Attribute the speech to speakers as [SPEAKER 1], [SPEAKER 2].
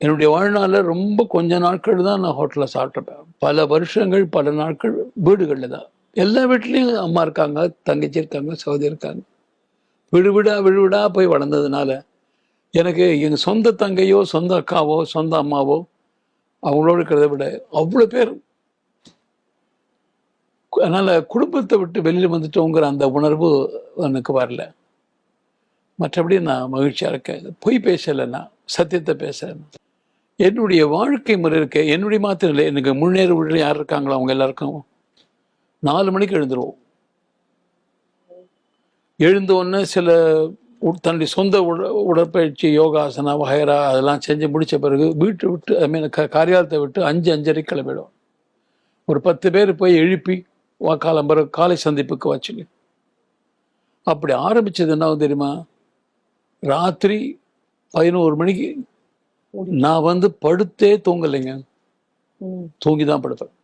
[SPEAKER 1] என்னுடைய வாழ்நாளில் ரொம்ப கொஞ்ச நாட்கள் தான் நான் ஹோட்டலில் சாப்பிட்ருப்பேன் பல வருஷங்கள் பல நாட்கள் வீடுகளில் தான். எல்லா வீட்லேயும் அம்மா இருக்காங்க தங்கச்சி இருக்காங்க சகோதரி இருக்காங்க. விடுவிடா விடுவிடா போய் வளர்ந்ததுனால எனக்கு எங்கள் சொந்த தங்கையோ சொந்த அக்காவோ சொந்த அம்மாவோ அவங்களோட இருக்கிறத விட அவ்வளோ பேர். அதனால் குடும்பத்தை விட்டு வெளியில் வந்துட்டோங்கிற அந்த உணர்வு எனக்கு வரல. மற்றபடி நான் மகிழ்ச்சியாக இருக்கேன். பொய் பேசலை நான் சத்தியத்தை பேசுகிறேன் என்னுடைய வாழ்க்கை முறை இருக்க. என்னுடைய மாத்திரம் இல்லை. எனக்கு முன்னேற உள்ள யார் இருக்காங்களோ அவங்க எல்லாருக்கும். நாலு மணிக்கு எழுந்துருவோம். எழுந்த உடனே சில தன்னுடைய சொந்த உட உடற்பயிற்சி யோகாசனா வகைரா அதெல்லாம் செஞ்சு முடித்த பிறகு வீட்டை விட்டு ஐ மீன் க காரியாலத்தை விட்டு அஞ்சு அஞ்சரை கிளம்பிடும் ஒரு பத்து பேர் போய் எழுப்பி வா காலம்பர காலை சந்திப்புக்கு வச்சுங்க அப்படி ஆரம்பித்தது என்ன தெரியுமா? ராத்திரி பதினோரு மணிக்கு நான் வந்து படுத்தே தூங்கலைங்க.
[SPEAKER 2] ம்.
[SPEAKER 1] தூங்கி தான் படுப்பேன்